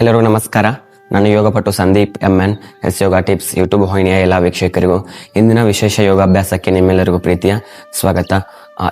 ಎಲ್ಲರಿಗೂ ನಮಸ್ಕಾರ. ನಾನು ಯೋಗಪಟು Sandeep M N, S Yoga tips YouTube ವಾಹಿನಿಯ ಎಲ್ಲ ವೀಕ್ಷಕರಿಗೂ ಇಂದಿನ ವಿಶೇಷ ಯೋಗಾಭ್ಯಾಸಕ್ಕೆ ನಿಮ್ಮೆಲ್ಲರಿಗೂ ಪ್ರೀತಿಯ ಸ್ವಾಗತ.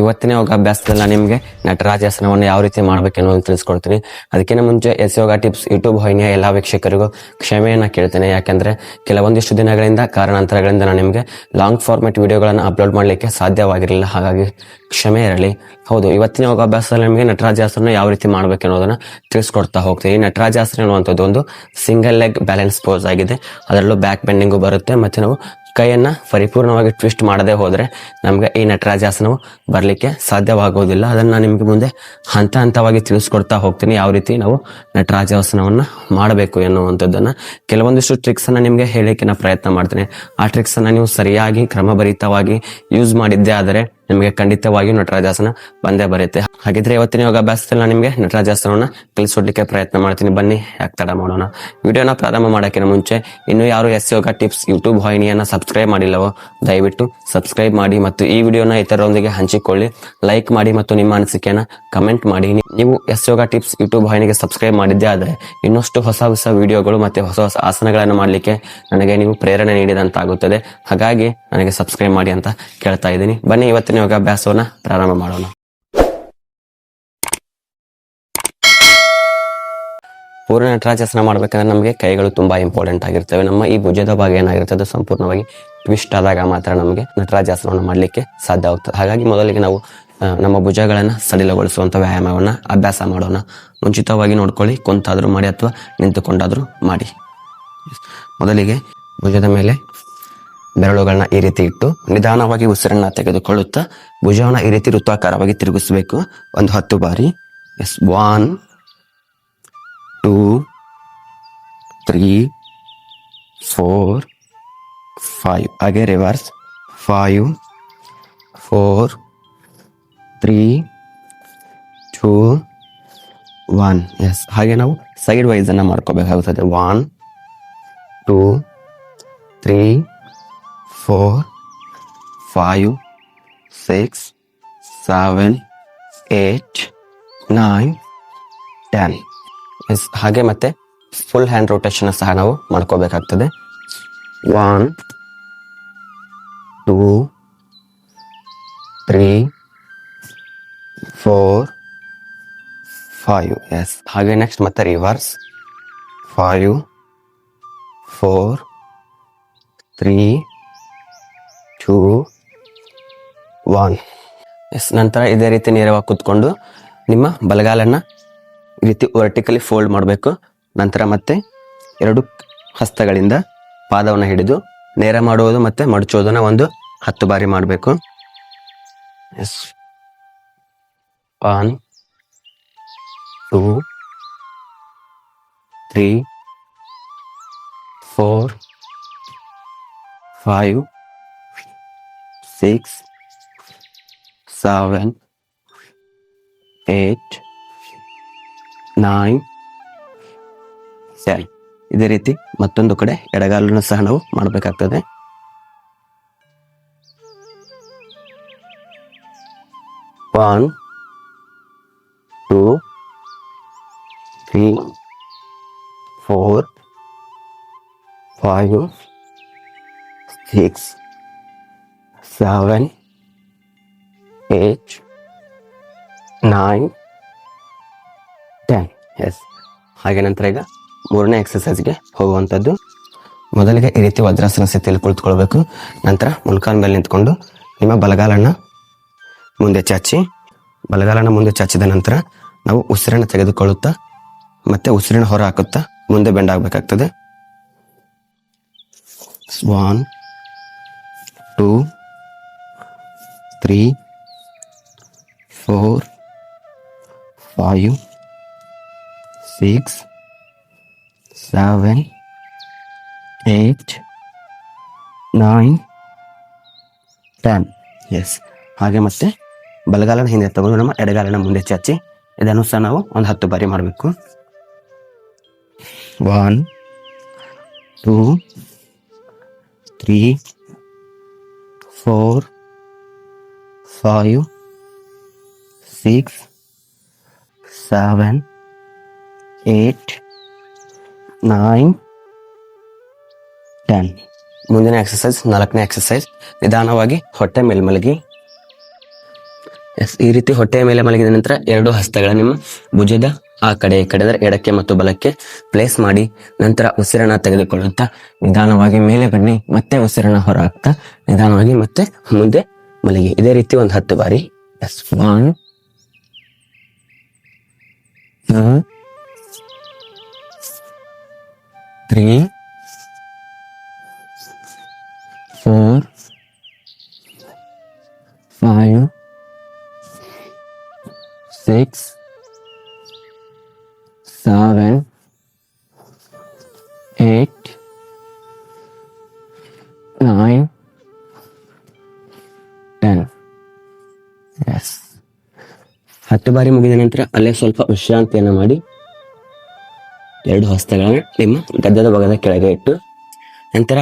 ಇವತ್ತಿನ ಯೋಗಾಭ್ಯಾಸದಲ್ಲಿ ನಾನು ನಿಮಗೆ? ನಟರಾಜಾಸನವನ್ನು ಯಾವ ರೀತಿ ಮಾಡಬೇಕೆನ್ನೋದನ್ನು ತಿಳಿಸ್ಕೊಡ್ತೀನಿ. ಅದಕ್ಕಿಂತ ಮುಂಚೆ ಎಸ್ ಯೋಗ ಟಿಪ್ಸ್, ಯೂಟ್ಯೂಬ್ ವಾಹಿನಿಯ ಎಲ್ಲ ವೀಕ್ಷಕರಿಗೂ ಕ್ಷಮೆಯನ್ನು ಕೇಳ್ತೇನೆ. ಯಾಕೆಂದರೆ ಕೆಲವೊಂದಿಷ್ಟು ದಿನಗಳಿಂದ, ಕಾರಣಾಂತರಗಳಿಂದ ನಾನು ನಿಮಗೆ ಲಾಂಗ್ ಫಾರ್ಮೆಟ್ ವಿಡಿಯೋಗಳನ್ನು ಅಪ್ಲೋಡ್ ಮಾಡಲಿಕ್ಕೆ ಸಾಧ್ಯವಾಗಿರಲಿಲ್ಲ. ಹಾಗಾಗಿ ಕ್ಷಮೆ ಇರಲಿ. ಹೌದು, ಇವತ್ತಿನ ಯೋಗಾಭ್ಯಾಸದಲ್ಲಿ ನಿಮಗೆ ನಟರಾಜಾಸನ ಯಾವ ರೀತಿ ಮಾಡಬೇಕು ಅನ್ನೋದನ್ನು ತಿಳಿಸ್ಕೊಡ್ತಾ ಹೋಗ್ತೀವಿ ಈ ನಟರಾಜಾಸನ ಅನ್ನುವಂಥದ್ದು ಒಂದು ಸಿಂಗಲ್ ಲೆಗ್ ಬ್ಯಾಲೆನ್ಸ್ ಪೋಸ್ ಆಗಿದೆ. ಅದರಲ್ಲೂ ಬ್ಯಾಕ್ ಬೆಂಡಿಂಗು ಬರುತ್ತೆ. ಮತ್ತು ನಾವು ಕೈಯನ್ನ ಪರಿಪೂರ್ಣವಾಗಿ ಟ್ವಿಸ್ಟ್ ಮಾಡದೆ ಹೋದರೆ ನಮಗೆ ಈ ನಟರಾಜಾಸನವು ಬರಲಿಕ್ಕೆ ಸಾಧ್ಯವಾಗುವುದಿಲ್ಲ. ಅದನ್ನ ನಾನು ನಿಮಗೆ ಮುಂದೆ ಹಂತ ಹಂತವಾಗಿ ತಿಳಿಸ್ಕೊಡ್ತಾ ಹೋಗ್ತೀನಿ. ಯಾವ ರೀತಿ ನಾವು ನಟರಾಜಾಸನವನ್ನ ಮಾಡಬೇಕು ಎನ್ನುವಂಥದ್ದನ್ನು ಕೆಲವೊಂದಿಷ್ಟು ಟ್ರಿಕ್ಸ್ ಅನ್ನ ನಿಮಗೆ ಹೇಳಲಿಕ್ಕೆ ನಾನು ಪ್ರಯತ್ನ ಮಾಡ್ತೀನಿ. ಆ ಟ್ರಿಕ್ಸ್ ಅನ್ನ ನೀವು ಸರಿಯಾಗಿ, ಕ್ರಮಭರಿತವಾಗಿ ಯೂಸ್ ಮಾಡಿದ್ದೇ ಆದರೆ ನಿಮಗೆ ಖಂಡಿತವಾಗಿಯೂ ನಟರಾಜಾಸನ ಬಂದೇ ಬರುತ್ತೆ. ಹಾಗಿದ್ರೆ ಇವತ್ತಿನ ಯೋಗಾಭ್ಯಾಸದಲ್ಲಿ ನಾನು ನಿಮಗೆ ನಟರಾಜಾಸನವನ್ನ ಕಲಿಸೋಡ್ಲಿಕ್ಕೆ ಪ್ರಯತ್ನ ಮಾಡ್ತೀನಿ. ಬನ್ನಿ, ಯಾಕೆ ತಡ ಮಾಡೋಣ. ವಿಡಿಯೋನ ಪ್ರಾರಂಭ ಮಾಡೋಕ್ಕಿಂತ ಮುಂಚೆ ಇನ್ನು ಯಾರು ಎಸ್ ಯೋಗ ಟಿಪ್ಸ್, ಯೂಟ್ಯೂಬ್ ವಾಹಿನಿಯನ್ನ ಸಬ್ಸ್ಕ್ರೈಬ್ ಮಾಡಿಲ್ಲವೋ, ದಯವಿಟ್ಟು ಸಬ್ಸ್ಕ್ರೈಬ್ ಮಾಡಿ ಮತ್ತು ಈ ವಿಡಿಯೋನ ಇತರರೊಂದಿಗೆ ಹಂಚಿಕೊಳ್ಳಿ. ಲೈಕ್ ಮಾಡಿ ಮತ್ತು ನಿಮ್ಮ ಅನಿಸಿಕೆಯನ್ನ ಕಮೆಂಟ್ ಮಾಡಿ. ನೀವು ಎಸ್ ಯೋಗ ಟಿಪ್ಸ್, ಯೂಟ್ಯೂಬ್ ವಾಹಿನಿಗೆ ಸಬ್ಸ್ಕ್ರೈಬ್ ಮಾಡಿದ್ದೇ ಆದರೆ ಇನ್ನಷ್ಟು ಹೊಸ ಹೊಸ ವಿಡಿಯೋಗಳು ಮತ್ತೆ ಹೊಸ ಹೊಸ ಆಸನಗಳನ್ನು ಮಾಡಲಿಕ್ಕೆ ನನಗೆ ನೀವು ಪ್ರೇರಣೆ ನೀಡಿದಂತಾಗುತ್ತದೆ. ಹಾಗಾಗಿ ನನಗೆ ಸಬ್ಸ್ಕ್ರೈಬ್ ಮಾಡಿ ಅಂತ ಕೇಳ್ತಾ ಇದ್ದೀನಿ. ಬನ್ನಿ, ಇವತ್ತಿನ ಯೋಗಾಭ್ಯಾಸವನ್ನ ಪ್ರಾರಂಭ ಮಾಡೋಣ. ಪೂರ್ಣ ನಟರಾಜಾಸನ ಮಾಡಬೇಕಂದ್ರೆ ನಮಗೆ ಕೈಗಳು ತುಂಬಾ ಇಂಪಾರ್ಟೆಂಟ್ ಆಗಿರ್ತವೆ. ನಮ್ಮ ಈ ಭುಜದ ಭಾಗ ಏನಾಗಿರ್ತದೆ ಅದು ಸಂಪೂರ್ಣವಾಗಿ ಟ್ವಿಸ್ಟ್ ಆದಾಗ ಮಾತ್ರ ನಮಗೆ ನಟರಾಜಾಸನವನ್ನು ಮಾಡಲಿಕ್ಕೆ ಸಾಧ್ಯ ಆಗ್ತದೆ. ಹಾಗಾಗಿ ಮೊದಲಿಗೆ ನಾವು ನಮ್ಮ ಭುಜಗಳನ್ನು ಸಡಿಲಗೊಳಿಸುವಂಥ ವ್ಯಾಯಾಮವನ್ನು ಅಭ್ಯಾಸ ಮಾಡೋಣ. ಮುಂಚಿತವಾಗಿ ನೋಡ್ಕೊಳ್ಳಿ, ಕುಂತಾದರೂ ಮಾಡಿ ಅಥವಾ ನಿಂತುಕೊಂಡಾದರೂ ಮಾಡಿ. ಮೊದಲಿಗೆ ಭುಜದ ಮೇಲೆ ಬೆರಳುಗಳನ್ನ ಈ ರೀತಿ ಇಟ್ಟು ನಿಧಾನವಾಗಿ ಉಸಿರನ್ನ ತೆಗೆದುಕೊಳ್ಳುತ್ತಾ ಭುಜವನ್ನ ಈ ರೀತಿ ವೃತ್ತಾಕಾರವಾಗಿ ತಿರುಗಿಸಬೇಕು. ಒಂದು ಹತ್ತು ಬಾರಿ. Yes one two three four five ಹಾಗೆ reverse five four three two one yes ಹಾಗೆ ನಾವು ಸೈಡ್ ವೈಸ್ ಅನ್ನ ಮಾಡ್ಕೋಬೇಕಾಗುತ್ತದೆ. One two three four five six seven eight nine ten yes ಹಾಗೆ ಮತ್ತೆ ಫುಲ್ ಹ್ಯಾಂಡ್ ರೊಟೇಷನ್ ಸಹ ನಾವು ಮಾಡ್ಕೋಬೇಕಾಗ್ತದೆ. One two three four five yes ಹಾಗೆ next ಮತ್ತೆ reverse five four three two one yes, ನಂತರ ಇದೇ ರೀತಿ ನೇರವಾಗಿ ಕೂತ್ಕೊಂಡು ನಿಮ್ಮ ಬಲಗಾಲನ್ನು ಈ ರೀತಿ ವರ್ಟಿಕಲಿ ಫೋಲ್ಡ್ ಮಾಡಬೇಕು. ನಂತರ ಮತ್ತೆ ಎರಡು ಹಸ್ತಗಳಿಂದ ಪಾದವನ್ನು ಹಿಡಿದು ನೇರ ಮಾಡುವುದು ಮತ್ತು ಮಡಚೋದನ್ನು ಒಂದು ಹತ್ತು ಬಾರಿ ಮಾಡಬೇಕು. Yes, one, two, three, four, five six seven eight nine seven ಇದೇ ರೀತಿ ಮತ್ತೊಂದು ಕಡೆ ಎಡಗಾಲನ್ನು ಸಹ ನಾವು ಮಾಡಬೇಕಾಗ್ತದೆ. One two three four five six seven eight nine ten yes ಹಾಗೆ ನಂತರ ಈಗ ಮೂರನೇ ಎಕ್ಸಸೈಸ್ಗೆ ಹೋಗುವಂಥದ್ದು. ಮೊದಲಿಗೆ ಈ ರೀತಿ ವಜ್ರಾಸನ ಸ್ಥಿತಿಯಲ್ಲಿ ಕುಳಿತುಕೊಳ್ಬೇಕು ನಂತರ ಮೊಣಕಾಲ ಮೇಲೆ ನಿಂತ್ಕೊಂಡು ನಿಮ್ಮ ಬಲಗಾಲನ್ನು ಮುಂದೆ ಚಾಚಿ ಬಲಗಾಲನ ಮುಂದೆ ಚಾಚಿದ ನಂತರ ನಾವು ಉಸಿರನ್ನು ತೆಗೆದುಕೊಳ್ಳುತ್ತಾ, ಮತ್ತೆ ಉಸಿರನ್ನು ಹೊರ ಹಾಕುತ್ತಾ ಮುಂದೆ ಬೆಂಡಾಗಬೇಕಾಗ್ತದೆ one two three four five six seven eight nine ten yes ಹಾಗೆ ಮತ್ತೆ ಬಲಗಾಲನ ಹಿಂದೆ ತಗೊಂಡು ನಮ್ಮ ಎಡಗಾಲನ ಮುಂದೆ ಚಾಚಿ ಇದನ್ನು ಸಹ ನಾವು ಒಂದು ಹತ್ತು ಬಾರಿ ಮಾಡಬೇಕು. One two three four five six seven eight nine ten ಮುಂದಿನ ಎಕ್ಸಸೈಸ್ ನಾಲ್ಕನೇ ಎಕ್ಸಸೈಸ್ ನಿಧಾನವಾಗಿ ಹೊಟ್ಟೆ ಮೇಲೆ ಮಲಗಿ. ಎಸ್ ಈ ರೀತಿ ಹೊಟ್ಟೆಯ ಮೇಲೆ ಮಲಗಿದ ನಂತರ ಎರಡು ಹಸ್ತಗಳ ನಿಮ್ಮ ಭುಜದ ಆ ಕಡೆ, ಈ ಕಡೆ ಎಡಕ್ಕೆ ಮತ್ತು ಬಲಕ್ಕೆ ಪ್ಲೇಸ್ ಮಾಡಿ. ನಂತರ ಉಸಿರನ್ನ ತೆಗೆದುಕೊಳ್ಳುತ್ತಾ ನಿಧಾನವಾಗಿ ಮೇಲೆ ಬನ್ನಿ. ಮತ್ತೆ ಉಸಿರನ್ನ ಹೊರ ಹಾಕ್ತಾ ನಿಧಾನವಾಗಿ ಮತ್ತೆ ಮುಂದೆ ಮಲಗಿ ಇದೇ ರೀತಿ ಒಂದು ಹತ್ತು ಬಾರಿ. Yes one three four five six seven, eight, nine, ಹತ್ತು ಬಾರಿ ಮುಗಿದ ನಂತರ ಅಲ್ಲೇ ಸ್ವಲ್ಪ ವಿಶ್ರಾಂತಿಯನ್ನು ಮಾಡಿ ಎರಡು ಹಸ್ತಗಳನ್ನು ನಿಮ್ಮ ಗದ್ದದ ಭಾಗದ ಕೆಳಗೆ ಇಟ್ಟು ನಂತರ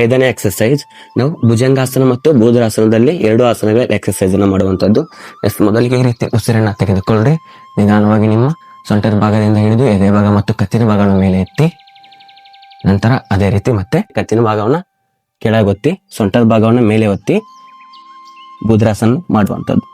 ಐದನೇ ಎಕ್ಸಸೈಸ್ ನಾವು ಭುಜಂಗಾಸನ ಮತ್ತು ಬೂದರಾಸನದಲ್ಲಿ ಎರಡು ಆಸನಗಳ ಎಕ್ಸಸೈಸ್ ಅನ್ನು ಮಾಡುವಂಥದ್ದು. ಎಸ್ ಮೊದಲಿಗೆ ರೀತಿ ಉಸಿರನ್ನು ತೆಗೆದುಕೊಳ್ಳ್ರಿ. ನಿಧಾನವಾಗಿ ನಿಮ್ಮ ಸೊಂಟದ ಭಾಗದಿಂದ ಹಿಡಿದು ಎದೆ ಭಾಗ ಮತ್ತು ಕತ್ತಿನ ಭಾಗವನ್ನು ಮೇಲೆ ಎತ್ತಿ, ನಂತರ ಅದೇ ರೀತಿ ಮತ್ತೆ ಕತ್ತಿನ ಭಾಗವನ್ನ ಕೆಳಗೊತ್ತಿ, ಸೊಂಟದ ಭಾಗವನ್ನು ಮೇಲೆ ಒತ್ತಿ ಬುದ್ರಾಸನ ಮಾಡುವಂಥದ್ದು.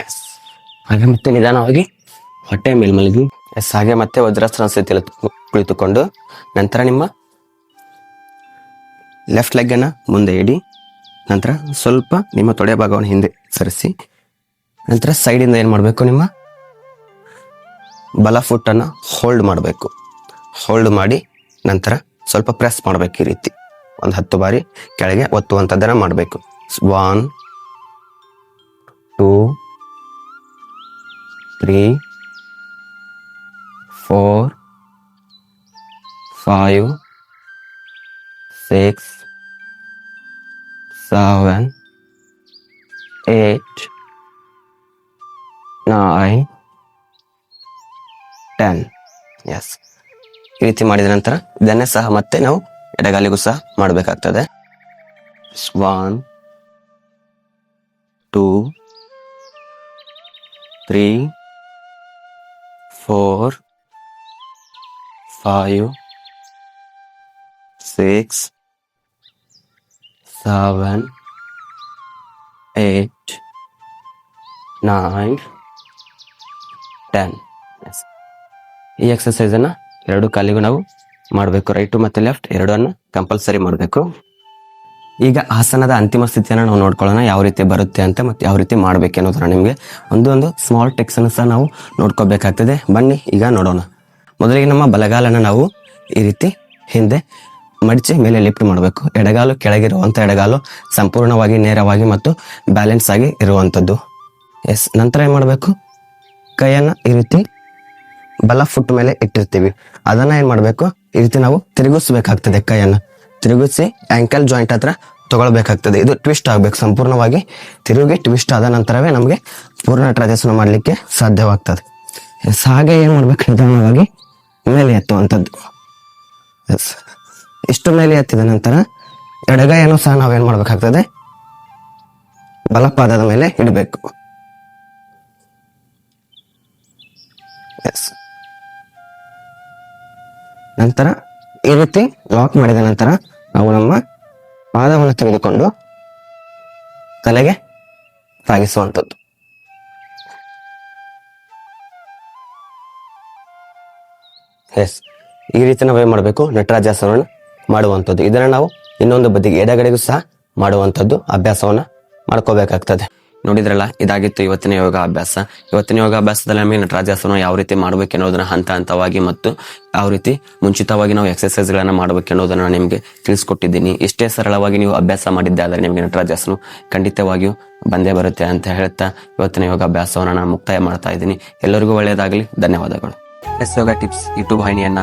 Yes ಹಾಗೆ ಮತ್ತೆ ನಿಧಾನವಾಗಿ ಹೊಟ್ಟೆ ಮೇಲೆ ಮಲಗಿ. ಎಸ್ ಹಾಗೆ ಮತ್ತೆ ವಜ್ರಾಸ್ತ್ರ ಸ್ಥಿತಿಯಲ್ಲಿ ಕುಳಿತುಕೊಂಡು ನಂತರ ನಿಮ್ಮ ಲೆಫ್ಟ್ ಲೆಗ್ ಅನ್ನ ಮುಂದೆ ಇಡಿ ನಂತರ ಸ್ವಲ್ಪ ನಿಮ್ಮ ತೊಡೆ ಭಾಗವನ್ನು ಹಿಂದೆ ಸರಿಸಿ. ನಂತರ ಸೈಡಿಂದ ಏನು ಮಾಡಬೇಕು ನಿಮ್ಮ? ಬಲ ಫುಟ್ಟನ್ನು ಹೋಲ್ಡ್ ಮಾಡಬೇಕು. ಹೋಲ್ಡ್ ಮಾಡಿ ನಂತರ ಸ್ವಲ್ಪ ಪ್ರೆಸ್ ಮಾಡಬೇಕು ಈ ರೀತಿ. ಒಂದು ಹತ್ತು ಬಾರಿ ಕೆಳಗೆ ಒತ್ತುವಂಥದ್ದನ್ನು ಮಾಡಬೇಕು. One two three, four, five, six, seven eight nine, ten. Yes ಈ ರೀತಿ ಮಾಡಿದ ನಂತರ ಇದನ್ನೇ ಸಹ ಮತ್ತೆ ನಾವು ಎಡಗಾಲಿಗೂ ಸಹ ಮಾಡಬೇಕಾಗ್ತದೆ. One two three four five six seven eight nine ten ಈ ಎಕ್ಸಸೈಸನ್ನು ಎರಡು ಕಾಲಿಗೂ ನಾವು ಮಾಡಬೇಕು. ರೈಟು ಮತ್ತು ಲೆಫ್ಟ್ ಎರಡನ್ನು ಕಂಪಲ್ಸರಿ ಮಾಡಬೇಕು. ಈಗ ಆಸನದ ಅಂತಿಮ ಸ್ಥಿತಿಯನ್ನು ನಾವು ನೋಡ್ಕೊಳ್ಳೋಣ, ಯಾವ ರೀತಿ ಬರುತ್ತೆ ಅಂತ ಮತ್ತು ಯಾವ ರೀತಿ ಮಾಡಬೇಕು ಅನ್ನೋದನ್ನ ನಿಮಗೆ ಒಂದು ಒಂದು ಸ್ಮಾಲ್ ಟೆಕ್ಸನ್ನು ಸಹ ನಾವು ನೋಡ್ಕೋಬೇಕಾಗ್ತದೆ. ಬನ್ನಿ, ಈಗ ನೋಡೋಣ. ಮೊದಲಿಗೆ ನಮ್ಮ ಬಲಗಾಲನ ನಾವು ಈ ರೀತಿ ಹಿಂದೆ ಮಡಚಿ ಮೇಲೆ ಲಿಫ್ಟ್ ಮಾಡಬೇಕು. ಎಡಗಾಲು ಕೆಳಗಿರುವಂಥ ಎಡಗಾಲು ಸಂಪೂರ್ಣವಾಗಿ ನೇರವಾಗಿ ಮತ್ತು ಬ್ಯಾಲೆನ್ಸ್ ಆಗಿ ಇರುವಂಥದ್ದು ಎಸ್ ನಂತರ ಏನು ಮಾಡಬೇಕು? ಕೈಯನ್ನು ಈ ರೀತಿ ಬಲ ಫುಟ್ ಮೇಲೆ ಇಟ್ಟಿರ್ತೀವಿ. ಅದನ್ನ ಏನು ಮಾಡಬೇಕು? ಈ ರೀತಿ ನಾವು ತಿರುಗಿಸ್ಬೇಕಾಗ್ತದೆ ಕೈಯನ್ನು. ತಿರುಗಿಸಿ ಆಂಕಲ್ ಜಾಯಿಂಟ್ ಹತ್ರ ತಗೊಳ್ಬೇಕಾಗ್ತದೆ. ಇದು ಟ್ವಿಸ್ಟ್ ಆಗಬೇಕು. ಸಂಪೂರ್ಣವಾಗಿ ತಿರುಗಿ ಟ್ವಿಸ್ಟ್ ಆದ ನಂತರವೇ ನಮಗೆ ಪೂರ್ಣ ಟ್ರಾಜಾಸನ ಮಾಡಲಿಕ್ಕೆ ಸಾಧ್ಯವಾಗ್ತದೆ. ಎಸ್ ಹಾಗೆ ಏನು ಮಾಡ್ಬೇಕು? ನಿಧಾನವಾಗಿ ಮೇಲೆ ಎತ್ತುವಂಥದ್ದು. ಎಸ್ ಇಷ್ಟು ಮೇಲೆ ಎತ್ತಿದ ನಂತರ ಎಡಗೈಯನ್ನು ಸಹ ನಾವೇನು ಮಾಡ್ಬೇಕಾಗ್ತದೆ? ಬಲಪಾದದ ಮೇಲೆ ಇಡಬೇಕು. ಎಸ್ ನಂತರ ಈ ರೀತಿ ಲಾಕ್ ಮಾಡಿದ ನಂತರ ನಾವು ನಮ್ಮ ಪಾದವನ್ನು ತೆಗೆದುಕೊಂಡು ತಲೆಗೆ ಸಾಗಿಸುವಂಥದ್ದು. ಎಸ್ ಈ ರೀತಿ ನಾವೇನ್ ಮಾಡಬೇಕು. ನಟರಾಜಾಸನವನ್ನು ಮಾಡುವಂಥದ್ದು. ಇದನ್ನ ನಾವು ಇನ್ನೊಂದು ಬದಿಗೆ ಎಡಗಡೆಗೂ ಸಹ ಮಾಡುವಂಥದ್ದು. ಅಭ್ಯಾಸವನ್ನ ಮಾಡ್ಕೋಬೇಕಾಗ್ತದೆ. ನೋಡಿದ್ರಲ್ಲ, ಇದಾಗಿತ್ತು ಇವತ್ತಿನ ಯೋಗ ಅಭ್ಯಾಸ ಇವತ್ತಿನ ಯೋಗ ಅಭ್ಯಾಸದಲ್ಲಿ ನಮಗೆ ನಟರಾಜಾಸನ ಯಾವ ರೀತಿ ಮಾಡಬೇಕು ಅನ್ನೋದನ್ನ ಹಂತ ಹಂತವಾಗಿ ಮತ್ತು ಯಾವ ರೀತಿ ಮುಂಚಿತವಾಗಿ ನಾವು ಎಕ್ಸರ್ಸೈಸ್ ಮಾಡಬೇಕು ಮಾಡ್ಬೇಕು ಅನ್ನೋದನ್ನ ನಾನು ನಿಮಗೆ ತಿಳಿಸ್ಕೊಟ್ಟಿದ್ದೀನಿ. ಇಷ್ಟೇ ಸರಳವಾಗಿ ನೀವು ಅಭ್ಯಾಸ ಮಾಡಿದ್ದೆ ಆದರೆ ನಿಮಗೆ ನಟರಾಜಾಸನ ಖಂಡಿತವಾಗಿಯೂ ಬಂದೇ ಬರುತ್ತೆ ಅಂತ ಹೇಳ್ತಾ ಇವತ್ತಿನ ಯೋಗ ಅಭ್ಯಾಸವನ್ನು ನಾನು ಮುಕ್ತಾಯ ಮಾಡ್ತಾ ಇದ್ದೀನಿ. ಎಲ್ಲರಿಗೂ ಒಳ್ಳೆಯದಾಗಲಿ. ಧನ್ಯವಾದಗಳು. ಎಸ್ ಯೋಗ ಟಿಪ್ಸ್ ಯೂಟ್ಯೂಬ್ ವಾಹಿನಿಯನ್ನ